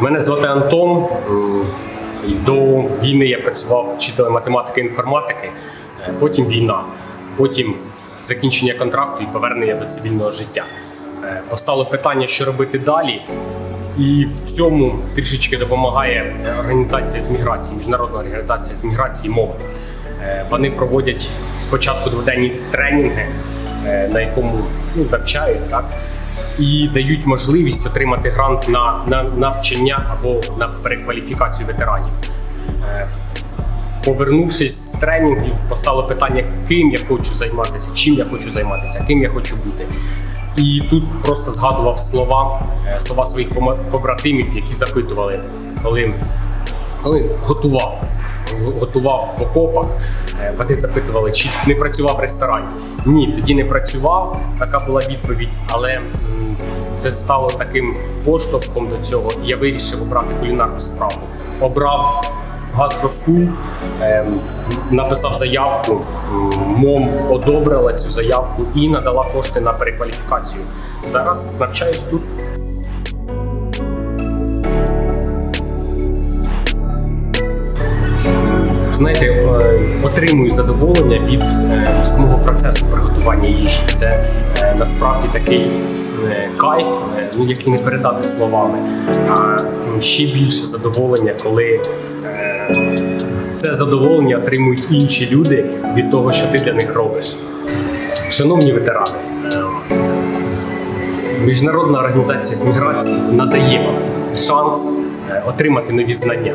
Мене звати Антон. До війни я працював вчителем математики і інформатики, Е, потім війна, потім закінчення контракту і повернення до цивільного життя. Е, Постало питання, що робити далі. І в цьому трішечки допомагає е, організація з міграції, міжнародна організація з міграції мови. Вони проводять спочатку дводенні тренінги, на якому ну, навчають так, і дають можливість отримати грант на, на навчання або на перекваліфікацію ветеранів. Е, Повернувшись з тренінгів, постало питання, ким я хочу займатися, чим я хочу займатися, ким я хочу бути. І тут просто згадував слова, е, слова своїх побратимів, які запитували, коли, коли готував, готував в окопах. е, Вони запитували, чи не працював в ресторані. Ні, тоді не працював. Така була відповідь, але це стало таким поштовхом до цього. Я вирішив обрати кулінарну справу. Обрав гастроскул, ем, написав заявку, МОМ одобрила цю заявку і надала кошти на перекваліфікацію. Зараз навчаюсь тут. Знаєте, е, отримую задоволення від е, самого процесу приготування їжі. Це е, насправді такий кайф, ну, який не передати словами. А ще більше задоволення, коли це задоволення отримують інші люди від того, що ти для них робиш. Шановні ветерани, Міжнародна організація з міграції надає вам шанс отримати нові знання.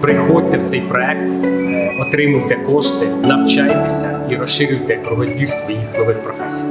Приходьте в цей проект, е, отримуйте кошти, навчайтеся і розширюйте кругозір своїх нових професій.